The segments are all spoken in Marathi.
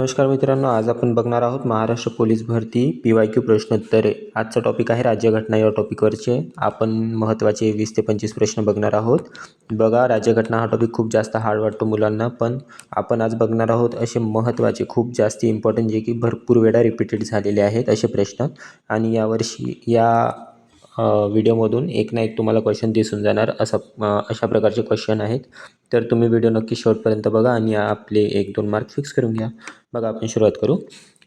नमस्कार मित्रांनो आज आपण बघणार आहोत महाराष्ट्र पोलीस भरती पी वाय क्यू प्रश्नोत्तरे. आजचा टॉपिक आहे राज्यघटना या टॉपिकवरचे आपण महत्त्वाचे वीस ते पंचवीस प्रश्न बघणार आहोत. बघा राज्यघटना हा टॉपिक खूप जास्त हार्ड वाटतो मुलांना पण आपण आज बघणार आहोत असे महत्त्वाचे खूप जास्त इम्पॉर्टंट जे की भरपूर वेळा रिपीटेड झालेले आहेत असे प्रश्न. आणि यावर्षी या व्हिडिओमधून एक ना एक तुम्हाला क्वेश्चन दिसून जाणार. असा अशा प्रकारचे क्वेश्चन आहेत. तर तुम्ही व्हिडिओ नक्की शेवटपर्यंत बघा आणि आपले एक दोन मार्क फिक्स करून घ्या. बघा आपण सुरुवात करू.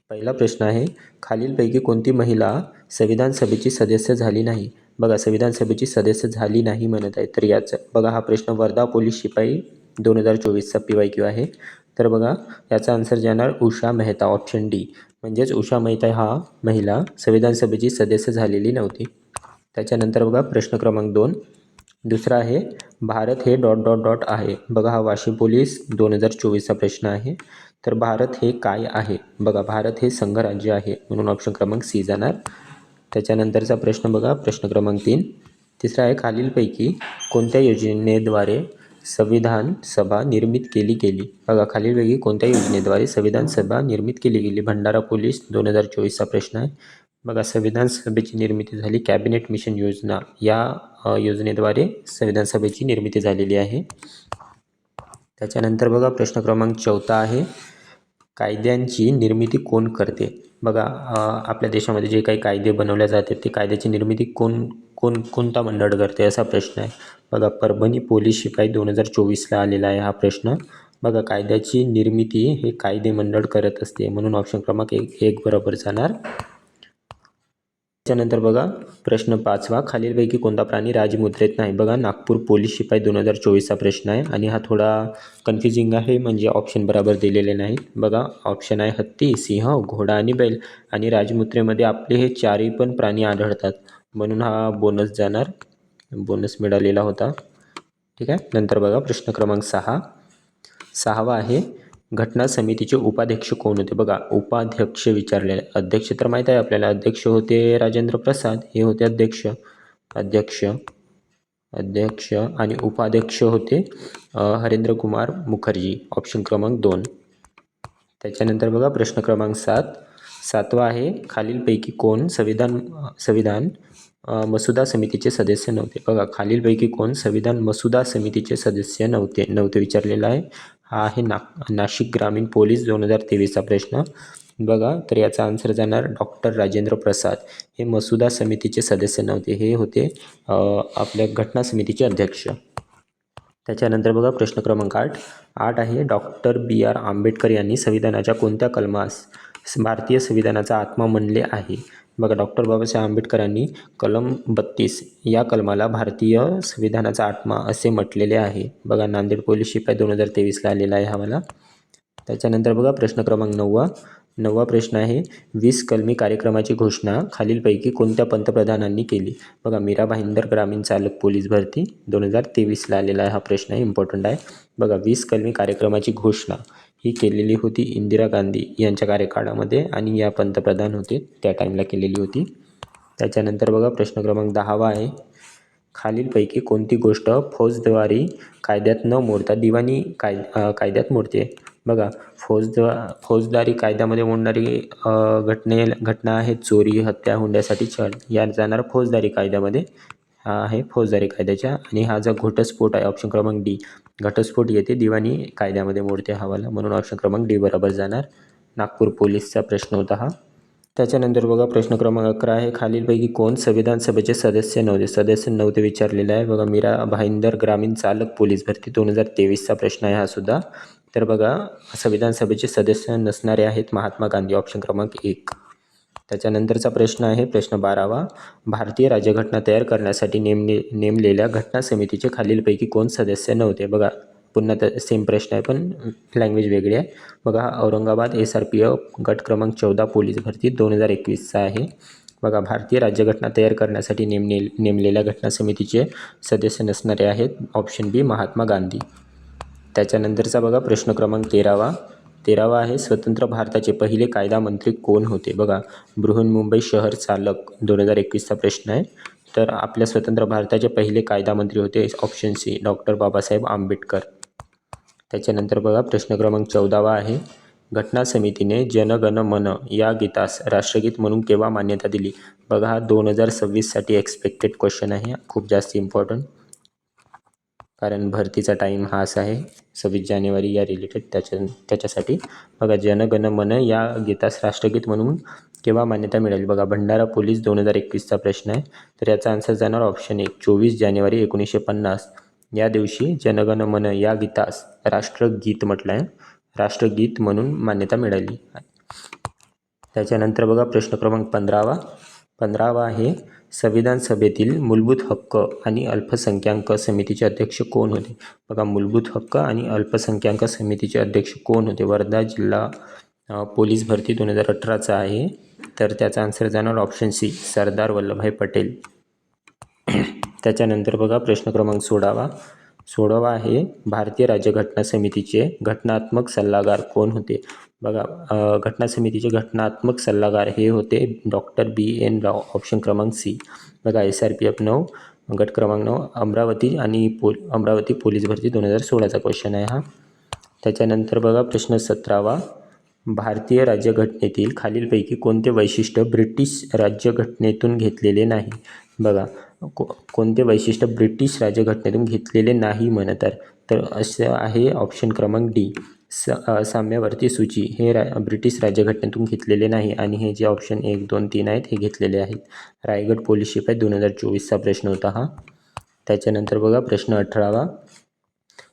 पहिला प्रश्न आहे खालीलपैकी कोणती महिला संविधान सभेची सदस्य झाली नाही? बघा संविधान सभेची सदस्य झाली नाही म्हणत आहे. तर याचं बघा हा प्रश्न वर्धा पोलीस शिपाई दोन हजार चोवीसचा पी वाय क्यू आहे. तर बघा याचा आन्सर जाणार उषा मेहता ऑप्शन डी म्हणजेच उषा मेहता हा महिला संविधान सभेची सदस्य झालेली नव्हती. त्याच्यानंतर बघा प्रश्न क्रमांक दोन. दुसरा आहे भारत हे डॉट डॉट डॉट आहे. बघा हा वाशी पोलीस दोन हजार चोवीसचा प्रश्न आहे. तर भारत हे काय आहे? बघा भारत हे संघराज्य आहे म्हणून ऑप्शन क्रमांक सी जाणार. त्याच्यानंतरचा प्रश्न बघा प्रश्न क्रमांक तीन. तिसरा आहे खालीलपैकी कोणत्या योजनेद्वारे संविधान सभा निर्मित केली गेली? बघा खालीलपैकी कोणत्या योजनेद्वारे संविधान सभा निर्मित केली गेली? भंडारा पोलीस दोन हजार चोवीसचा प्रश्न आहे. बघा संविधान सभेची निर्मिती झाली. कॅबिनेट मिशन योजना या योजनेद्वारे संविधान सभेची निर्मिती झालेली आहे. त्याच्यानंतर बघा प्रश्न क्रमांक चौथा आहे. कायद्यांची निर्मिती कोण करते? बघा आपल्या देशामध्ये जे काही कायदे बनवले जातात ते कायद्याची निर्मिती कोण कोण कोणता मंडळ करते असा प्रश्न आहे. बघा परभणी पोलीस शिपाई दोन हजार चोवीसला आलेला आहे हा प्रश्न. बघा कायद्याची निर्मिती हे कायदे मंडळ करत असते म्हणून ऑप्शन क्रमांक एक एक बरोबर जाणार. त्याच्यानंतर बघा प्रश्न पाचवा खालीलपैकी कोणता प्राणी राजमुद्रेत नाही? बघा नागपूर पोलीस शिपाई दोन हजार चोवीसचा प्रश्न आहे आणि हा थोडा कन्फ्युजिंग आहे म्हणजे ऑप्शन बरोबर दिलेले नाहीत. बघा ऑप्शन आहे हत्ती सिंह घोडा आणि बैल आणि राजमुद्रेमध्ये आपले हे चारही पण प्राणी आढळतात. म्हणून हा बोनस जाणार. बोनस मिळालेला होता. ठीक आहे? नंतर बघा प्रश्न क्रमांक सहा. सहावा आहे घटना समितीचे उपाध्यक्ष कोण होते? बघा उपाध्यक्ष विचारलेले. अध्यक्ष तर माहीत आहे आपल्याला. अध्यक्ष होते राजेंद्र प्रसाद हे होते अध्यक्ष. अध्यक्ष अध्यक्ष आणि उपाध्यक्ष होते हरेंद्र कुमार मुखर्जी. ऑप्शन क्रमांक दोन. त्याच्यानंतर बघा प्रश्न क्रमांक सात. सातवा आहे खालीलपैकी कोण संविधान संविधान मसुदा समितीचे सदस्य नव्हते. बघा खालीलपैकी कोण संविधान मसुदा समितीचे सदस्य नव्हते नव्हते विचारलेलं आहे. हा आहे ना नाशिक ग्रामीण पोलीस दोन हजार तेवीसचा प्रश्न. बघा तर याचा आन्सर जाणार डॉक्टर राजेंद्र प्रसाद. हे मसुदा समितीचे सदस्य नव्हते हे होते आपल्या घटना समितीचे अध्यक्ष. त्याच्यानंतर बघा प्रश्न क्रमांक आठ. आठ आहे डॉक्टर बी आर आंबेडकर यांनी संविधानाच्या कोणत्या कलमास भारतीय संविधानाचा आत्मा म्हणले आहे. बघा डॉक्टर बाबासाहेब आंबेडकरांनी कलम बत्तीस या कलमाला भारतीय संविधानाचा आत्मा असे म्हटलेले आहे. बघा नांदेड पोलीस शिपाई दोन हजार तेवीसला आलेला आहे हा मला त्याच्यानंतर बघा प्रश्न क्रमांक नववा. नववा प्रश्न आहे वीस कलमी कार्यक्रमाची घोषणा खालीलपैकी कोणत्या पंतप्रधानांनी केली? बघा मीरा भाईंदर ग्रामीण चालक पोलीस भरती दोन हजार तेवीसला आलेला आहे हा प्रश्न आहे इम्पॉर्टंट आहे. बघा वीस कलमी कार्यक्रमाची घोषणा. ही केलेली होती इंदिरा गांधी यांच्या कार्यकाळामध्ये आणि या पंतप्रधान होते त्या टाईमला केलेली होती. त्याच्यानंतर बघा प्रश्न क्रमांक दहावा आहे. खालीलपैकी कोणती गोष्ट फौजद्वारी कायद्यात न मोडता दिवाणी काय कायद्यात मोडते? बघा फौजद्वा फौजदारी कायद्यामध्ये मोडणारी घटने घटना आहे चोरी हत्या हुंड्यासाठी छळ. या जाणार फौजदारी कायद्यामध्ये हा आहे फौजदारी कायद्याच्या. आणि हा जो घटस्फोट आहे ऑप्शन क्रमांक डी घटस्फोट येते दिवाणी कायद्यामध्ये मोडते हवाला म्हणून ऑप्शन क्रमांक डी बरोबर जाणार. नागपूर पोलीसचा प्रश्न होता हा. त्याच्यानंतर बघा प्रश्न क्रमांक अकरा आहे. खालीलपैकी कोण संविधान सभेचे सदस्य नव्हते? सदस्य नव्हते विचारलेलं आहे. बघा मीरा भाईंदर ग्रामीण चालक पोलीस भरती दोन हजार तेवीसचा प्रश्न आहे हा सुद्धा. तर बघा संविधान सभेचे सदस्य नसणारे आहेत महात्मा गांधी. ऑप्शन क्रमांक एक. त्याच्यानंतरचा प्रश्न आहे प्रश्न बारावा. भारतीय राज्यघटना तयार करण्यासाठी नेमले नेमलेल्या घटना समितीचे खालीलपैकी कोण सदस्य नव्हते? बघा पुन्हा त्या सेम प्रश्न आहे पण लँग्वेज वेगळी आहे. बघा Aurangabad S R P F गट क्रमांक चौदा पोलीस भरती दोन हजार एकवीसचा आहे. बघा भारतीय राज्यघटना तयार करण्यासाठी नेमने नेमलेल्या घटना समितीचे सदस्य नसणारे आहेत ऑप्शन बी महात्मा गांधी. त्याच्यानंतरचा बघा प्रश्न क्रमांक तेरावा. तेरावा आहे स्वतंत्र भारताचे पहिले कायदा मंत्री कोण होते? बघा बृहन्मुंबई शहर चालक दोन हजार एकवीसचा प्रश्न आहे. तर आपल्या स्वतंत्र भारताचे पहिले कायदा मंत्री होते option C doctor Babasaheb Ambedkar. त्याच्यानंतर बघा प्रश्न क्रमांक चौदावा आहे. घटना समितीने जनगण मन या गीतास राष्ट्रगीत म्हणून केव्हा मान्यता दिली? बघा हा दोन हजार सव्वीससाठी एक्सपेक्टेड क्वेश्चन आहे. खूप जास्त इम्पॉर्टंट कारण भरतीचा टाईम हा असा आहे. सव्वीस जानेवारी या रिलेटेड त्याच्या त्याच्यासाठी. बघा जनगण मन या गीतास राष्ट्रगीत म्हणून केव्हा मान्यता मिळेल? बघा भंडारा पोलीस दोन हजार एकवीसचा प्रश्न आहे. तर याचा आन्सर जाणार ऑप्शन एक चोवीस जानेवारी एकोणीसशे पन्नास. या दिवशी जनगण मन या गीतास राष्ट्रगीत म्हटलं आहे राष्ट्रगीत म्हणून मान्यता मिळाली. त्याच्यानंतर बघा प्रश्न क्रमांक पंधरावा. पंधरावा आहे संविधान सभेतील मूलभूत हक्क आणि अल्पसंख्याक समितीचे अध्यक्ष कोण होते? बघा मूलभूत हक्क आणि अल्पसंख्याक समितीचे अध्यक्ष कोण होते? वर्धा जिल्हा पोलीस भरती दोन हजार अठराचा आहे. तर त्याचा आन्सर जाणार ऑप्शन सी सरदार वल्लभभाई पटेल. त्याच्यानंतर बघा प्रश्न क्रमांक सोडावा सोळावा आहे. भारतीय राज्यघटना समितीचे घटनात्मक सल्लागार कोण होते? बघा घटना समितीचे घटनात्मक सल्लागार हे होते doctor B N Rau option क्रमांक सी. बघा एस आर पी एफ नऊ गट क्रमांक नऊ अमरावती आणि पोल अमरावती पोलीस भरती दोन हजार सोळाचा क्वेश्चन आहे हा. त्याच्यानंतर बघा प्रश्न सतरावा. भारतीय राज्यघटनेतील खालीलपैकी कोणते वैशिष्ट्य ब्रिटिश राज्यघटनेतून घेतलेले नाही? बघा को कोणते वैशिष्ट्य ब्रिटिश राज्यघटनेतून घेतलेले नाही म्हणतात तर असं आहे ऑप्शन क्रमांक डी. स साम्यावरती साम्यवर्ती सूची. हे रा ब्रिटिश राज्यघटनेतून घेतलेले नाही आणि हे जे ऑप्शन एक दोन तीन आहेत हे घेतलेले आहेत. रायगड पोलीस शिपाई दोन हजार चोवीसचा प्रश्न होता हा. त्याच्यानंतर बघा प्रश्न अठरावा.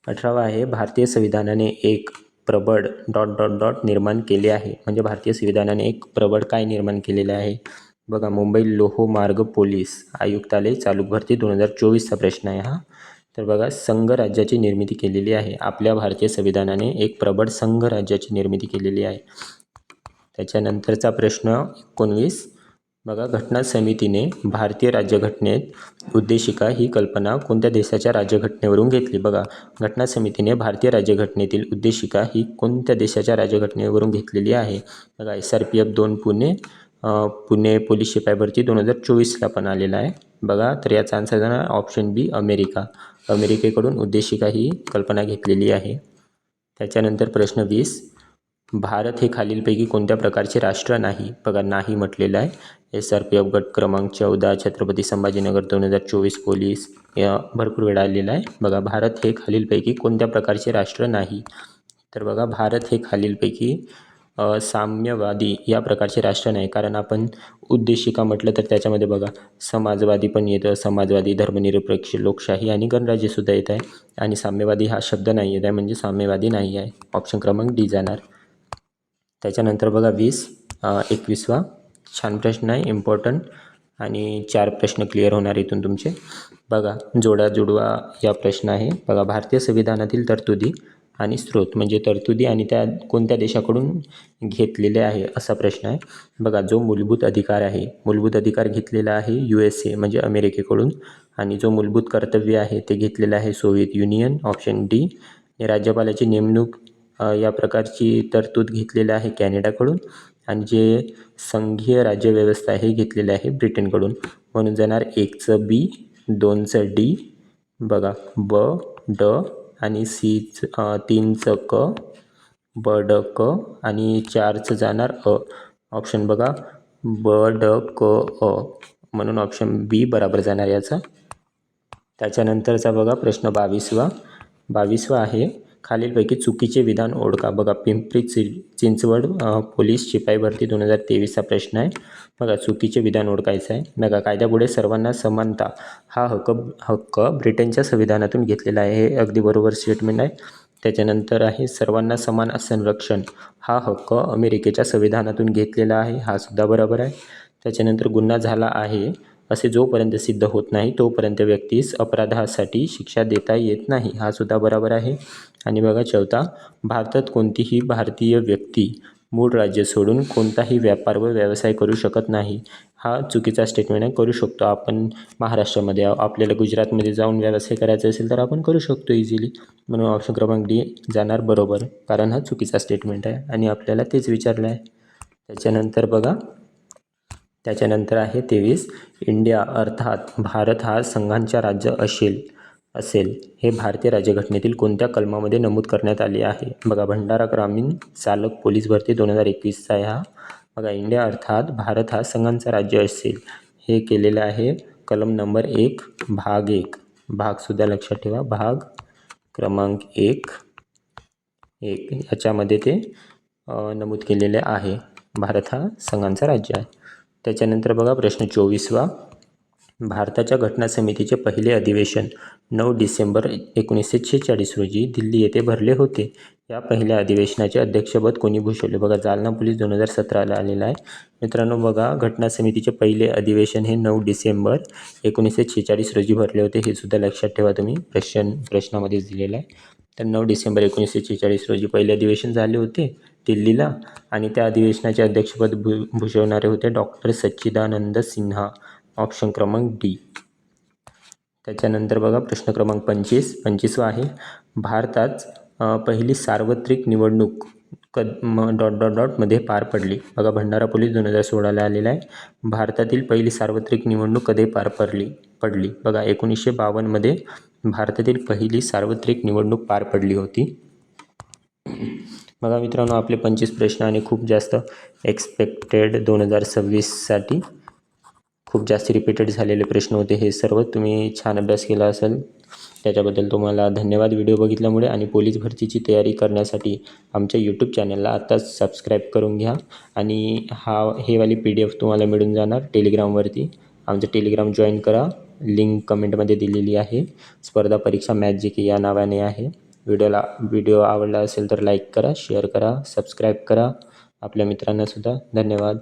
अठरावा आहे भारतीय संविधानाने एक प्रबळ डॉट डॉट डॉट निर्माण केले आहे. म्हणजे भारतीय संविधानाने एक प्रबळ काय निर्माण केलेले आहे? बघा मुंबई लोहमार्ग पोलीस आयुक्तालय चालू भरती दोन हजार चोवीसचा प्रश्न आहे हा. तर बघा संघ राज्याची निर्मिती केलेली आहे. आपल्या भारतीय संविधानाने एक प्रबळ संघ राज्याची निर्मिती केलेली आहे. त्याच्यानंतरचा प्रश्न एकोणवीस. बघा घटना समितीने भारतीय राज्यघटनेत उद्देशिका ही कल्पना कोणत्या देशाच्या राज्यघटनेवरून घेतली? बघा घटना समितीने भारतीय राज्यघटनेतील उद्देशिका ही कोणत्या देशाच्या राज्यघटनेवरून घेतलेली आहे? बघा एस आर पी एफ दोन पुणे. पुणे पोलीस शिपाई भरती दोन हजार चोवीसला पण आलेला आहे. बघा तर याचा आन्सर जाणार ऑप्शन बी अमेरिका. अमेरिकेकडून उद्देशिका ही कल्पना घेतलेली आहे. त्याच्यानंतर प्रश्न वीस भारत हे खालीलपैकी कोणत्या प्रकारचे राष्ट्र नाही? बघा नाही म्हटलेलं आहे. एस आर पी एफ गट क्रमांक चौदा छत्रपती संभाजीनगर दोन हजार चोवीस पोलीस या भरपूर वेळा आलेला आहे. बघा भारत हे खालीलपैकी कोणत्या प्रकारचे राष्ट्र नाही? तर बघा भारत हे खालीलपैकी साम्यवादी या प्रकारचे राष्ट्र नाही. कारण आपण उद्देशिका म्हटलं तर त्याच्यामध्ये बघा समाजवादी पण येतं समाजवादी धर्मनिरपेक्ष लोकशाही आणि गणराज्यसुद्धा येत आहे. आणि साम्यवादी हा शब्द नाही येत आहे म्हणजे साम्यवादी नाही आहे. ऑप्शन क्रमांक डी जाणार. त्याच्यानंतर बघा वीस एकवीसवा. छान प्रश्न आहे इम्पॉर्टंट आणि चार प्रश्न क्लिअर होणार इथून तुमचे. बघा जोडा जुडवा या प्रश्न आहे. बघा भारतीय संविधानातील तरतुदी. आणि स्रोत म्हणजे तरतुदी आणि त्या कोणत्या देशाकडून घेतलेले आहे असा प्रश्न आहे. बघा जो मूलभूत अधिकार आहे मूलभूत अधिकार घेतलेला आहे यू एस ए म्हणजे अमेरिकेकडून आणि जो मूलभूत कर्तव्य आहे ते घेतलेलं आहे सोव्हिएत युनियन ऑप्शन डी राज्यपालाची नेमणूक या प्रकारची तरतूद घेतलेली आहे कॅनडाकडून आणि जे संघीय राज्यव्यवस्था आहे हे घेतलेले आहे ब्रिटनकडून. म्हणून जाणार एकचं बी दोनचं डी बघा ब ड आणि सी च तीनचं क ब ड क आणि चारचं जाणार अ. ऑप्शन बघा. ब ड क अ. म्हणून ऑप्शन बी बराबर जाणार याचा. त्याच्यानंतरचा बघा प्रश्न बावीसवा. बावीसवा आहे खालीलपैकी चुकीचे विधान ओळखा. बघा पिंपरी चि चिंचवड पोलीस शिपाई भरती दोन हजार तेवीसचा प्रश्न आहे. बघा चुकीचे विधान ओळखायचं आहे. बघा कायद्यापुढे सर्वांना समानता हा हक्क हक्क ब्रिटनच्या संविधानातून घेतलेला आहे. हे अगदी बरोबर स्टेटमेंट आहे. त्याच्यानंतर आहे सर्वांना समान संरक्षण हा हक्क अमेरिकेच्या संविधानातून घेतलेला आहे. हा सुद्धा बरोबर आहे. त्याच्यानंतर गुन्हा झाला आहे. असे जोपर्यंत सिद्ध होत नाही तोपर्यंत व्यक्तीस अपराधासाठी शिक्षा देता येत नाही. हा सुद्धा बरोबर आहे. आणि बघा चौथा भारतात कोणतीही भारतीय व्यक्ती मूळ राज्य सोडून कोणताही व्यापार व व्यवसाय करू शकत नाही. हा चुकीचा स्टेटमेंट आहे. करू शकतो आपण. महाराष्ट्रामध्ये आपल्याला गुजरातमध्ये जाऊन व्यवसाय करायचा असेल तर आपण करू शकतो इझिली म्हणून ऑप्शन क्रमांक डी जाणार बरोबर. कारण हा चुकीचा स्टेटमेंट आहे. आणि आपल्याला तेच विचारलं आहे त्याच्यानंतर बघा त्याच्यानंतर आहे तेवीस. इंडिया अर्थात भारत हा संघांचा राज्य असेल असेल. हे भारतीय राज्यघटनेतील कोणत्या कलमामध्ये नमूद करण्यात आले आहे? बघा भंडारा ग्रामीण चालक पोलीस भरती दोन हजार एकवीसचा आहे हा. बघा इंडिया अर्थात भारत हा संघांचा राज्य असेल. हे केलेलं आहे कलम नंबर एक भाग एक. भागसुद्धा लक्षात ठेवा. भाग क्रमांक एक. एक. याच्यामध्ये ते नमूद केलेले आहे. भारत हा संघांचा राज्य आहे. त्याच्यानंतर बघा प्रश्न चोवीसवा. भारताच्या घटना समितीचे पहिले अधिवेशन नऊ डिसेंबर एकोणीसशे छेचाळीस रोजी दिल्ली येथे भरले होते. या पहिल्या अधिवेशनाचे अध्यक्षपद कोणी भूषवले? बघा जालना पोलीस दोन हजार सतराला आलेला आहे. मित्रांनो बघा घटना समितीचे पहिले अधिवेशन हे नऊ डिसेंबर एकोणीसशे छेचाळीस रोजी भरले होते. हे सुद्धा लक्षात ठेवा तुम्ही. प्रश्न प्रश्नामध्येच दिलेलं आहे. तर नऊ डिसेंबर एकोणीसशे छेचाळीस रोजी पहिले अधिवेशन झाले होते. दिल्लीला. आणि त्या अधिवेशनाचे अध्यक्षपद भू भूषवणारे होते डॉक्टर सच्चिदानंद सिन्हा. ऑप्शन क्रमांक डी. त्याच्यानंतर बघा प्रश्न क्रमांक पंचवीस पंचवीसवा आहे. भारतात पहिली सार्वत्रिक निवडणूक कद म डॉट डॉट डॉटमध्ये पार पडली. बघा भंडारा पोलीस दोन हजार सोळाला आलेला आहे. भारतातील पहिली सार्वत्रिक निवडणूक कधी पार पडली पडली? बघा एकोणीसशे बावन्नमध्ये भारतातील पहिली सार्वत्रिक निवडणूक पार पडली होती. बघा मित्रांनो आपले पंचवीस प्रश्न आणि खूप जास्त एक्सपेक्टेड दोन हजार सव्वीससाठी खूप जास्त रिपीटेड झालेले प्रश्न होते. हे सर्व तुम्ही छान अभ्यास केला असेल. त्याच्याबद्दल तुम्हाला धन्यवाद व्हिडिओ बघितल्यामुळे आणि पोलीस भरतीची तयारी करण्यासाठी आमच्या यूट्यूब चॅनलला आत्ताच सबस्क्राईब करून घ्या. आणि हा हे वाली पी डी एफ तुम्हाला मिळून जाणार टेलिग्रामवरती आमचं टेलिग्राम जॉईन करा. लिंक कमेंटमध्ये दिलेली आहे. स्पर्धा परीक्षा मॅथ जी की या नावाने आहे. व्हिडिओला व्हिडिओ आवडला असेल तर लाईक करा शेअर करा सबस्क्राईब करा. आपल्या मित्रांनासुद्धा धन्यवाद.